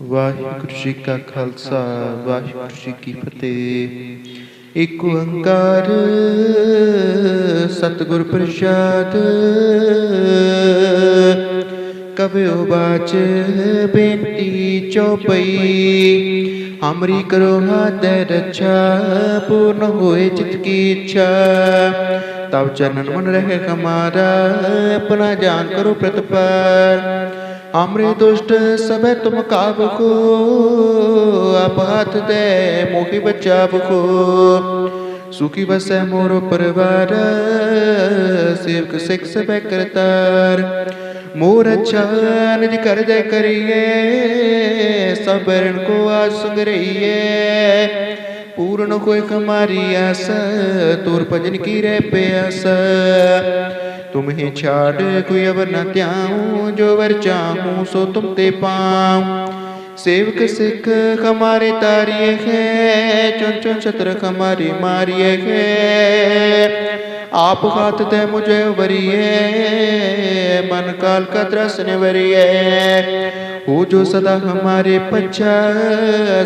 ਵਾਹਿਗੁਰੂ ਜੀ ਕਾ ਖਾਲਸਾ ਵਾਹਿਗੁਰੂ ਜੀ ਕੀ ਫਤਿਹ ਇੱਕ ਓੰਕਾਰ ਸਤਿਗੁਰ ਪ੍ਰਸਾਦ ਕਬਿਓ ਬਾਚ ਬੇਨਤੀ ਚਉਪਈ ਹਮਰੀ ਕਰੋ ਹਾਥ ਰੱਛਾ ਪੂਰਨ ਹੋਏ ਚਿਤ ਕੀ ਇੱਛਾ ਤਬ ਚਰਨ ਮਨ ਰਹੇ ਹਮਾਰਾ ਆਪਣਾ ਜਾਨ ਕਰੋ ਪ੍ਰਤਪਾਰ हमरे दुष्ट सब तुम काब को आप हाथ दे, मोहि बचाव को सुखी बसै मोरो परिवार, सेवक सिख सब करतार। मोर अच्छा निज कर दे करिए, सबको आज सुंग रहिए पूर्ण कोई हमारी आस, तोर भजन की रे प्यास तुम्हें छाड़ कोई अब न त्याऊं, जो वर चाहूँ, सो तुम ते पाऊँ। सेवक सिख हमारे तारिये है, चुन चुन छत्र हमारी मारिये है। आप हाथ दे मुझे वरिए, मन काल का दृश्य निवरिए हो जो सदा हमारे पच्छा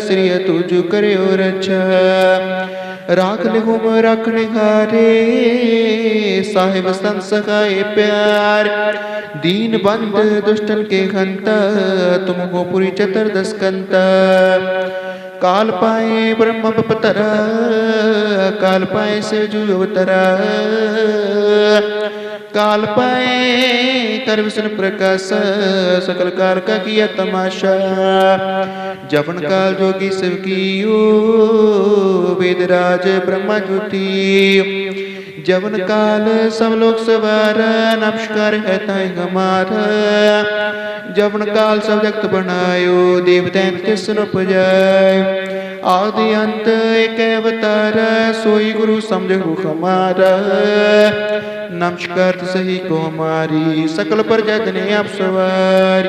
श्री तुझ करे और अच्छा। राख लिहुम रखने हारे साहिब संत सखाए प्यार। दीन बंद, दुष्टन के हंता तुमको पूरी चतुर्दश कंता। काल पाए ब्रह्म पतरा काल पाए से जू अवतरा काल पाए विष्णु प्रकाश सकल कार का किया तमाशा। जपन काल जोगी शिव ओ वेदराज ब्रह्मा ज्योति। जवन काल सब लोग सवार नमस्कार है ताई हमारा जवन काल सब जगत बनायो देवदैत के सुन उपजाय आदि अंत एक अवतार, सोई गुरु समझ समझो हमारा। नमस्कार सही को हमारी, सकल पर जतने आप सवार।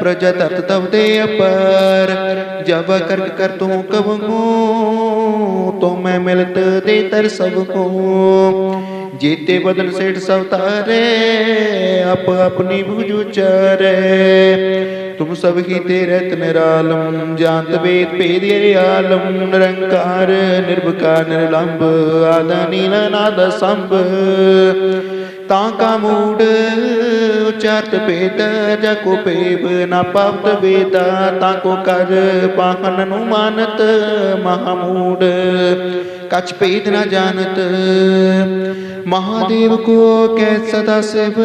प्रजा तत तब दे अपर। जब कर कर तू कब तो मैं मिलत दे तर सबको जीते बदन सेठ सब तारे अप अपनी भुजु चरे। तुम सब ही तेरे निरालम जानत वेद भेद आलम। निरंकार, निर्भकार, निर्लंब, आदा नीला नाद संभ ताका मूड उच्चारत भेद जको पेब न पावत वेदा ताको कर पाहन नु मानत महामूड कछ भेद न जानत महादेव को कै सदा शिव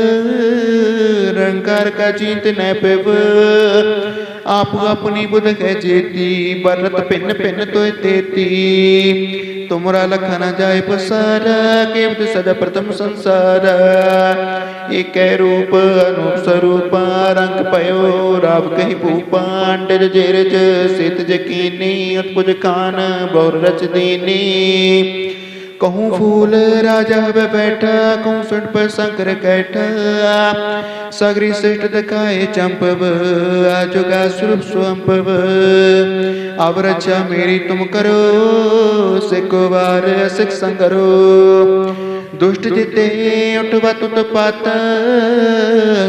रंकार का चिंत न पिव आप अपनी बुध है जेती बरत पिन पिन तो तेती। तुमरा लखन जाय पसार केवट सदा प्रथम संसार। एक रूप, अनूप स्वरूप, रंग पयो, राव कही भूपांडर जेरज, सित जकीनी उत्पुज खान बौर रच दीनी। कहूँ फूल राजा ब बैठा, कहूँ सुट पर शंकर कैठा। सगरी श्रेष्ठ दिखाए चंपव आजुगा स्वरूप स्वंपव अब रक्षा मेरी तुम करो, सिख बार सिख संगरो। दुष्ट जिते उठवा तुत पात,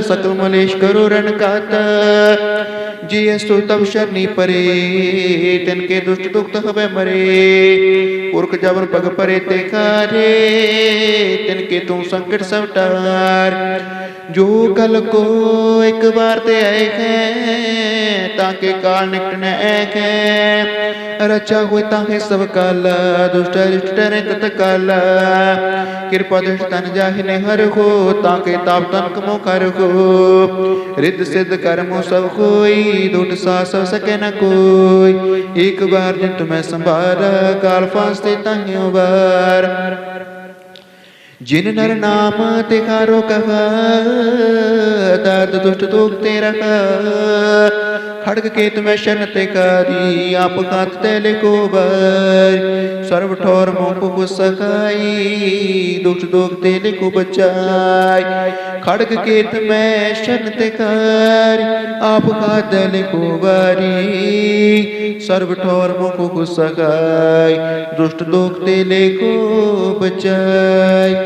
सकल मलेश करो रण कात। जिय तब शरणी परे, तिनके दुष्ट दुख हवे मरे। पुरख जबर पग परे ते खारे तिनके तू संकट सब टार जो कल को एक बार ते आए हैं ताके काल निकट न है रचा हुए ताके सब काल दुष्ट रिष्ट ने तत्काल कृपा दुष्ट तन जाहिने हर हो ताके ताप तन कमो कर हो रिद्ध सिद्ध कर्मो सब कोई दुट सा सब सके न कोई एक बार जिन तुम्हें संभार काल फांसते ताहियों बार जिन नर नाम तिकारो कहा दर्द दुष्ट दुख ते रखा खड़ग केत में शन तिकारी आप खात तेले को बर सर्व ठोर मोको को सखाई दुष्ट दुख तेले को बचाई खड़ग केत में शन तिकार आप खात तेले को बारी सर्व ठोर मोको को सखाई दुष्ट दुख तेले को बचाई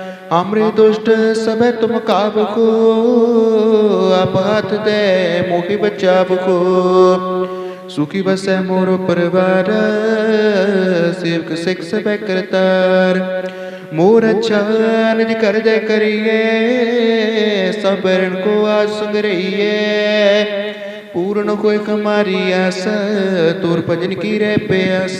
हमरे दुष्ट सब तुम काब को आप हाथ दे मोहि बचाव को सुखी बसे मोरो परिवार, सेवक सिख सब करतार। मोर अच्छा निज कर जय करिए, सब रण को आज संग रहिए। पूर्ण कोई हमारी आस, तोर भजन की रे प्यास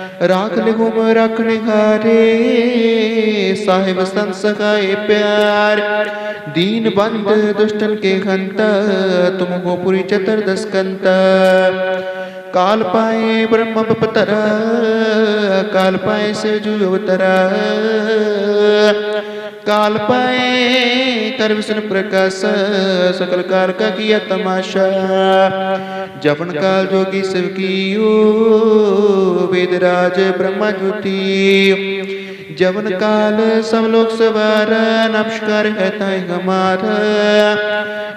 राख लिगुम रख निखारे साहिब संत सखाए प्यार। दीन बंद, दुष्टन के खंत तुम हो चतर दस कंत। काल पाए ब्रह्म पतरा काल पाए से जू काल पाए कर विष्णु प्रकाश सकल कार का किया तमाशा। जपन काल जोगी शिव कियो वेदराज ब्रह्मा ज्योति। जवन काल सब लोग सवार नमस्कार है ताई हमारा।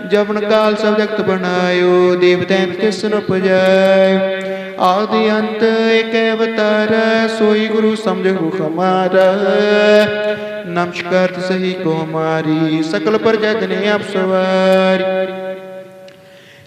जवन काल सब जगत बनायो देव दैत के सुन उपजाय आदि अंत, एक अवतार, सोई गुरु समझो हमारा। नमस्कार, सही को सकल पर जतने आप सवार।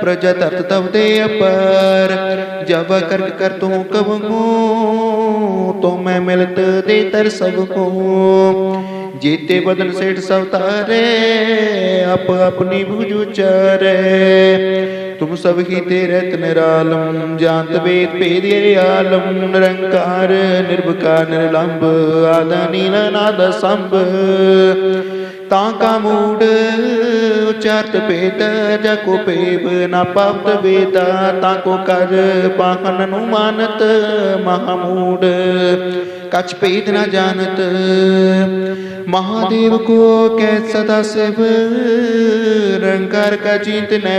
प्रजा तत तब दे अपर जब करक कर तू कब तो मैं मिलत दे तर सबको जीते बदन सेठ सवतारे अप अपनी भुज उचारे तुम सब ही तेरे निरालम जानत वेद भेद आलम निरंकार निर्भकार निर्लंब आदा नील नाद संभ ताका मूड उचारत भेद, जको पेब ना पावत वेदा, ताको कर पाहन नु मानत महामूड। कछ भेद न जानत, महादेव को कै सदा शिव रंकार का चिंत न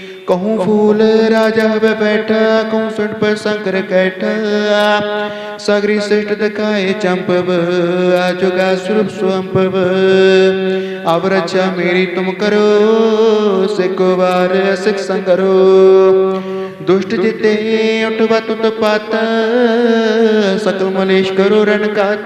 कहूँ फूल राजा वे बैठा, कहूँ सुट पर शंकर कैठा। सगरी श्रेष्ठ दखाए चंपव आजुगा स्वरूप स्वंपव अब रक्षा मेरी तुम करो सिको बार सिख संगरो दुष्ट जिते उठवा तुत पात, सकल मलेश करो रण कात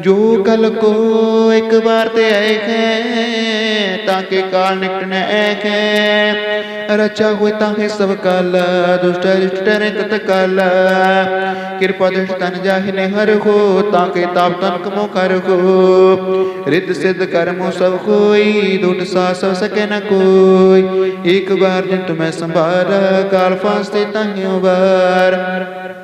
ਜੋ ਕਲ ਕੋ ਇੱਕ ਵਾਰ ਤੇ ਆਏ ਹੈ ਤਾਂ ਕੇ ਕਾਲ ਨਿਕਟ ਹੈ ਰਚਾ ਹੋਇ ਤਾਂ ਹੈ ਸਭ ਕਾਲ, ਦੁਸ਼ਟ ਰਿਸ਼ਟ ਤਤ ਕਾਲ। ਕਿਰਪਾ ਦ੍ਰਿਸ਼ ਤਨ ਜਾਹਿ ਨੇ ਹਰ ਹੋ, ਤਾਂ ਕੇ ਤਾਪ ਤਨ ਕਮੋ ਕਰ ਹੋ। ਰਿੱਧ ਸਿੱਧ ਕਰਮੋ ਸਭ ਕੋਈ ਦੁਟ ਸਾ ਸਭ ਸਕੈ ਨ ਕੋਈ। ਇੱਕ ਵਾਰ ਜਿਨ ਤੁਮੈ ਸੰਭਾਰ, ਕਾਲ ਫਾਸਤੇ ਤਾਹਿਓ ਵਾਰ।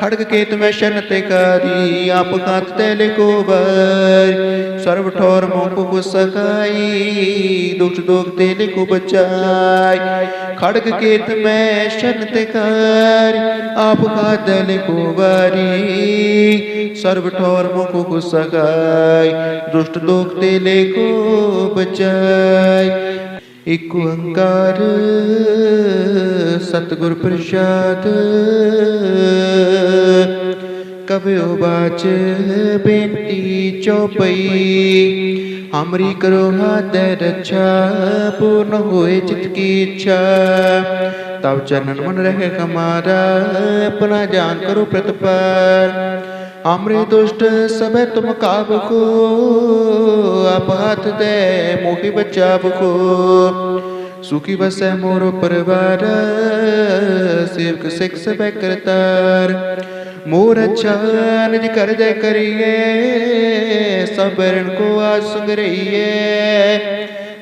खड़ग के तुम्हें ते करी, आप कांत को बर सर्व ठोर मोको को सकाई दुख दुख तेले को बचाई। खड़ग के तुम्हें ते करी, आप कांत तैले कोबरी, सर्व ठोर मोको को सकाई दुष्ट दुख तेले को बचाई। एक ओंकार सतगुर प्रसाद। कबियो बाच बेनती चौपई, हमरी करो हाथ रक्षा, पूर्ण होए चित की इच्छा। तब चरण मन रहे हमारा, अपना जान करो प्रतिपाल। हमरे दुष्ट सबे तुम काब को आप हाथ दे, मोहि बचाव को सुखी बसे मोरो परिवार, सेवक सिख सब करतार। मोर अच्छा निज कर दे करिए, सब रण को आज संग रहिए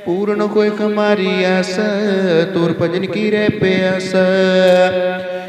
पूर्ण कोई हमारी आस, तोर भजन की रे प्यास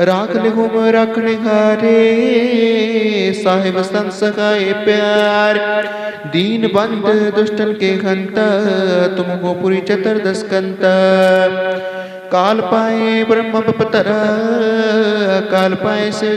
राख निगुम रख साहिब संत सखाए प्यार। दीन बंद, दुष्टन के हंता तुम पूरी पुरी चतुर्दश कंता काल पाए ब्रह्म पतरा काल पाए से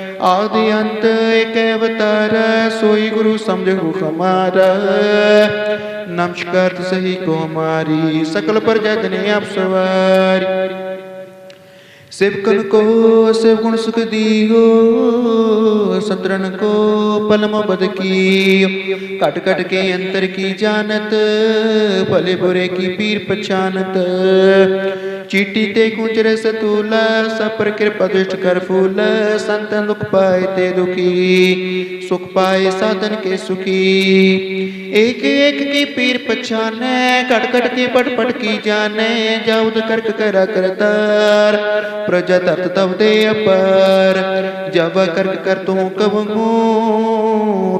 उपजाय आदि अंत एक अवतार सोई गुरु समझो हमारा नमस्कार सही को हमारी सकल प्रजा जने आप सवारी सेवकन को सेव गुण सुख दियो, सत्रन को पलम बद की कट कट के अंतर की जानत, भले बुरे की पीर पछानत। चीटी ते कुंचर सतूला, सपर कृपा दुष्ट कर फूल, संतन दुख पाए ते दुखी, सुख पाए साधन के सुखी। एक एक की पीर पछाने, कट कट की पट पट की जाने जाउद करक करा करतार। प्रजा तत तब दे अपर जब करक कर तू कब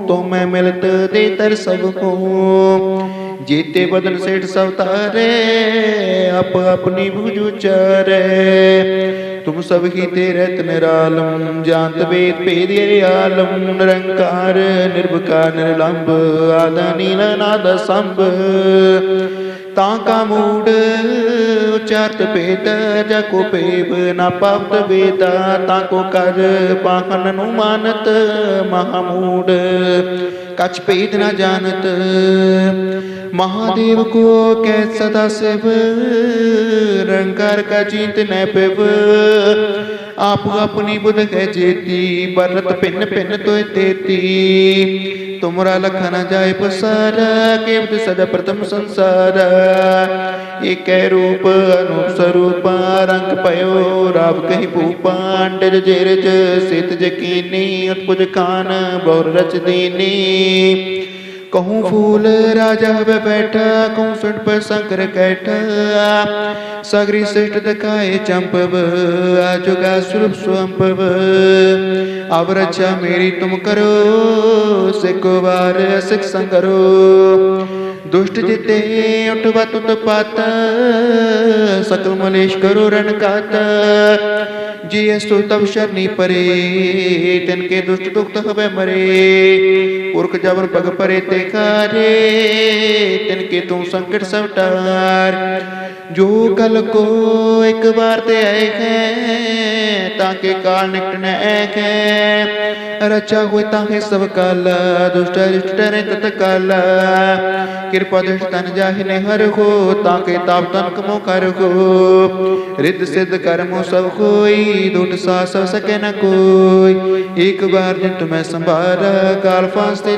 तो मैं मिलत दे तर सबको जीते बदन सेठ सवतारे अप अपनी भुज उचारे तुम सब ही तेरे निरालम जानत वेद भेद आलम निरंकार निर्भकार निर्लंब आदा नील नाद संभ ਤਾਂ ਕਾ ताका मूड उचरत भेद जको पेब न पवत वेदा ताको कर पाखन नु मानत, महामूड। कछ भेद न जानत, महादेव को कै सदा शिव रंकार का जीत न पिब आप अपनी बुध है जेती बरत पिन पिन तो तेती। तुमरा लखन जाय पसार केवट सदा प्रथम संसार। एक रूप, अनूप स्वरूप, रंग पयो, राव कही भूपांड जेरज, सित जकीनी, उत्पुज खान बहुर रच दीनी। कहूँ फूल राजा हवे बैठा, कहूँ सुट पर शंकर कैठा। सगरी श्रेष्ठ दखाए चंपव आजुगा स्वरूप स्वंपव अब रक्षा मेरी तुम करो सिको बार सिख संगरो दुष्ट जिते उठवा तुत पाता, सकल मलेश करो रण काता जी अस्तु तब शरणी परे, तिनके दुष्ट दुख हवे मरे। पुरख जबर पग परे ते कारे तिनके तू संकट सब टार जो कल को एक बार ते आए हैं, ताके काल निकट न ऐक है। रचा हुए ताके सब काल, दुष्ट रिष्ट डरे तत काल कृपा दृष्ट तन जाहिने हर हो, ताके ताप तन कमो कर हो। रिद्ध सिद्ध कर्मो सब कोई दुट सा सब सके न कोई। एक बार जिन तुम्हें संभारा काल फांसते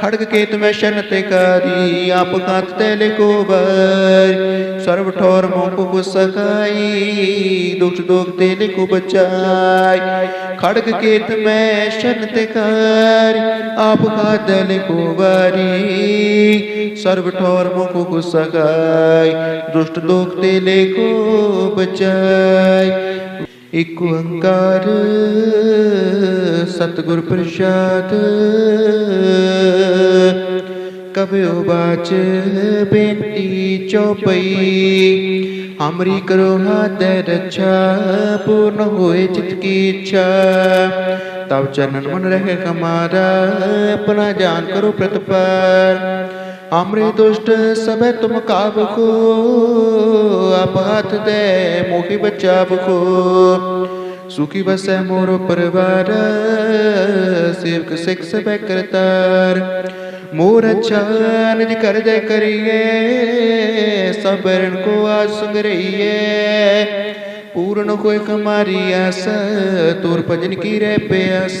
खड़ग केत में शन तिकारी आप खात तेले को बर सर्व ठोर मोह को सखाई दुष्ट दुख तेले को बचाई। खड़ग केत में शन तिकारी आप खात तेले को बारी सर्व ठोर मुख को सगाई दुष्ट दुख तेले को बचाई। एक ओंकार सतगुर प्रसाद। कबयो बाच बेटी चौपई, हमरी करो हाथ रक्षा पूर्ण होए चित की इच्छा। तब चरणन मन रहे हमारा, अपना जान करो प्रतिपार हमरे दुष्ट सब तुम काब को आप हाथ दे मोहि बचाव को सुखी बस मोर परिवार, सेवक सिख सब करतार। मोर अच्छा निज कर दे करिए, सब ऋण को आज संग रहिए पूर्ण होए हमारी आस, तोर भजन की रे प्यास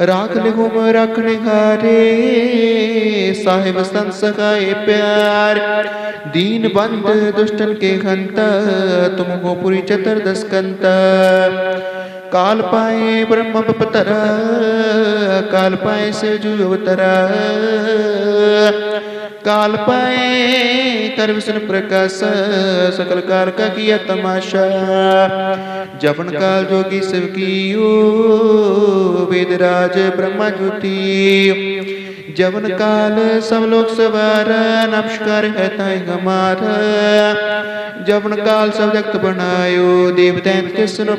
राख ले हुम रखने हारे। साहेब संस सखाए प्यार। दीन बंद, दुष्टन के घंत तुम पूरी चतुर्दश कंत। काल पाए ब्रह्म पतरा काल पाए से जु अवतरा काल पाए कर विष्णु प्रकाश सकल कार का किया तमाशा। जपन काल जोगी शिव की वेदराज ब्रह्मा ज्योति। जवन काल सब लोग सवार नमस्कार है ताई हमारा। जवन काल सब जगत बनायो देवदैत के सुन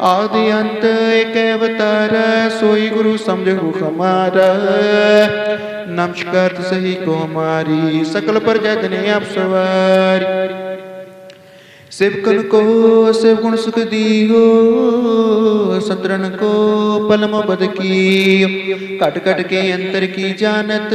पुजाय आदि अंत एक अवतार सोई गुरु समझो हमारा नमस्कार सही को हमारी सकल प्रजा जने आप सवार सेवकन को सेव गुण सुख दियो सत्रन को पलम बद की कट कट के अंतर की जानत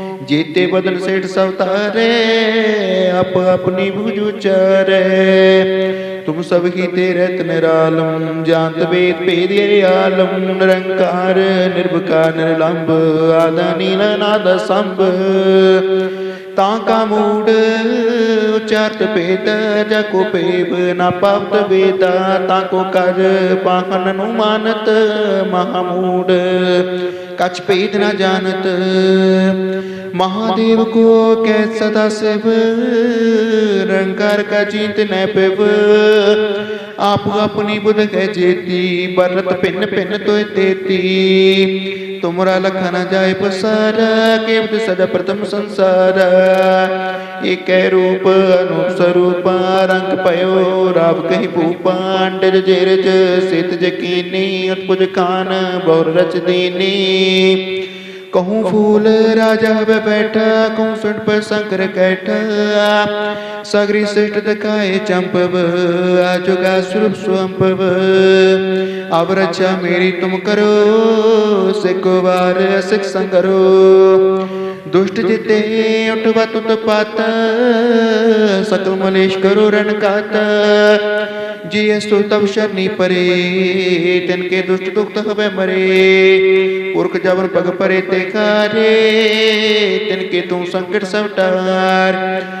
मैं मिलत दे तर सबको जीते बदन सेठ सवतारे अप अपनी भुज उचारे तुम सब ही तेरे निरालम जानत वेद भेद आलम निरंकार निर्भकार निर्लंब आदा नील नाद संभ ताका मूड उच्चारत भेद जको पेब न पावत वेदा ताको कर पाहन नु मानत महामूड कछ भेद न जानत महादेव को कै सदा शिव रंकार का जीत न पिव। आप अपनी बुध कह जेती बरत पिन पिन तो देती। तुमरा लखन जाए पसार, केवट सदा प्रथम संसार। एक रूप, अनूप स्वरूप, रंग पयो, राव कही भूपांड जेरज सित जकीनी, उत्पुज खान बहुर रच दीनी। कहूँ फूल राजा वे बैठा, कहूँ सुन पर शंकर कैठा। सगरी श्रेष्ठ दखाए चंपव आजुगा स्वरूप स्वंपव अब रक्षा मेरी तुम करो सिको बार सिख संगरो दुष्ट जिते उठवा तुत पात, सकल मलेश करो रण काता जी सो तब शनि परे तिनके दुष्ट दुख हवे मरे। पुरख जबर पग परे ते खारे, तिनके तू संकट सब टार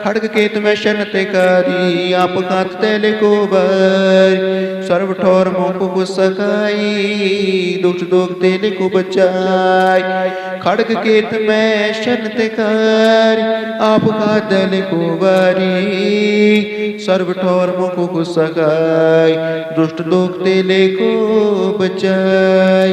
खड़ग केत में शन तिकारी आप खात तेले को बर सर्व ठोर मोह को सकाई दुष्ट दुख तेले को बचाई खड़ग केत में शन तिकारी आप खात तेले को बारी सर्व ठोर मुख को सगाई दुष्ट दुख तेले को बचाई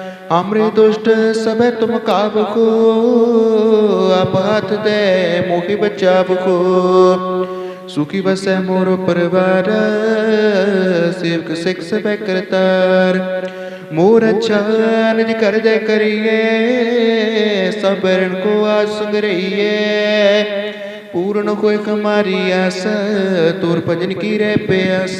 हमरे दुष्ट सब तुम काब को आप हाथ दे मोहि बचाव को सुखी बस मोर परिवार, सेवक सिख सब करतार। मोर अच्छा निज कर दे करिए, सबको आज सुंग रहिए पूर्ण कोई हमारी आस, तोर भजन की रे प्यास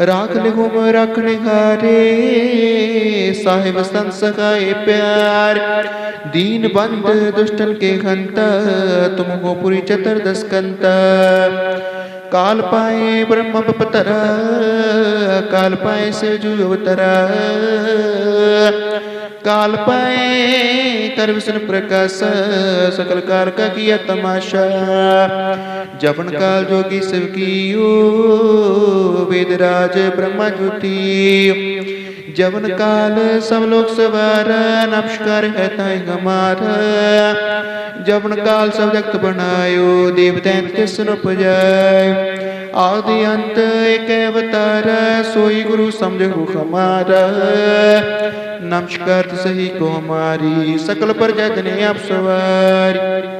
राख ले हुम रखने हारे साहिब संत सखाए प्यार। दीन बंद, दुष्टन के हंता तुम हो पुरी चतुर्दश कंता। काल पाए ब्रह्म पतरा काल पाए से जू काल पाए कर विष्णु प्रकाश सकल कार का किया तमाशा। जपन काल जोगी शिव की ओ वेदराज ब्रह्मा ज्योति जवन काल सब लोग सवार नमस्कार है ताई हमारा जवन काल सब जगत बनायो देवदैत के सुन पुजाय आदि अंत एक अवतार सोई गुरु समझो हमारा नमस्कार सही को हमारी सकल पर जने आप सवारी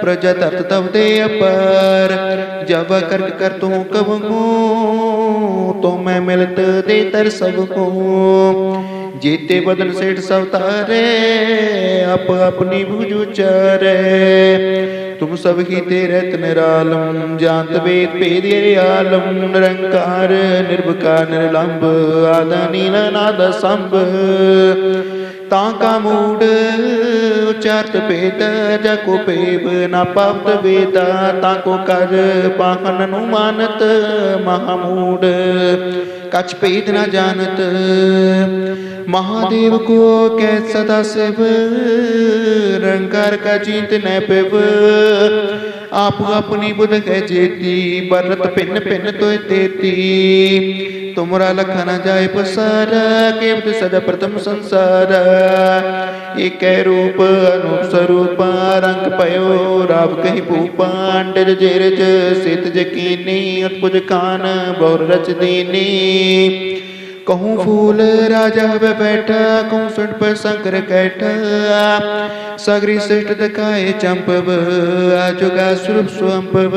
प्रजा तत तब दे अपर जब करक कर तू कब तो मैं मिलत दे तर सबको जेते बदन सेठ सब तारे अप अपनी भुज उचारे तुम सब ही तेरे निरालम जानत वेद भेद ये आलम निरंकार निर्विकार निरलंब आदा नील नाद संभ ताका मूड उचारत भेद जको पेब ना पावत वेदा ताको कर पाहन नु मानत महामूड कछ भेद न जानत महादेव को कै सदा शिव रंकार का चिंत न पिव आप अपनी बुध है जेती, बरत पिन पिन तो तेती तुमरा लखा न जाय पसारा केवट सदा प्रथम संसार। एक रूप अनूप स्वरूप, रंग पयो, राव कही भूपांडर जेरज। सित जकीनी उत्पुज खान बहुर रच दीनी। कहूँ फूल, राजा वे बैठा, कहूँ सुट पर शंकर कैठा। सगरी श्रेष्ठ दिखाए चंपव आजुगा स्वरूप स्वंपव।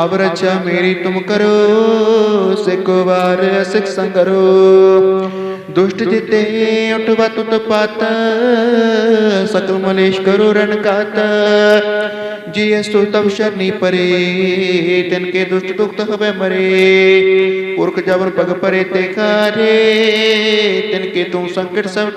अब रक्षा मेरी तुम करो बार सिख संगरो। दुष्ट जिते उठवा तुत पाता, सकल मलेश करो रण काता। जिय अस्तु तब शनि परे, तिनके दुष्ट दुख हवे मरे। पुरख जबर पग परे ते खारे तिनके तू संकट सब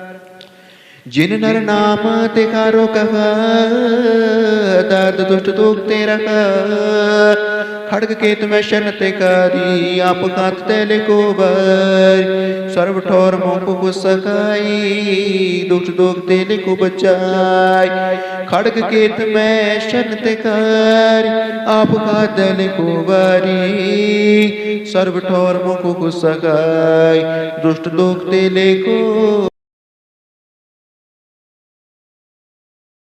जिन नर नाम तिकारो कहा दर्द दुष्ट दुख तेरा खड़ग के में शन तिकारी आप खात तेले को बर सर्व ठोर मोको को सकाई दुष्ट दुख तेले को बचाई खड़ग के में शन तिकार आप खात तेले को बारी सर्व ठोर मोको को सकाई दुष्ट दुख तेले को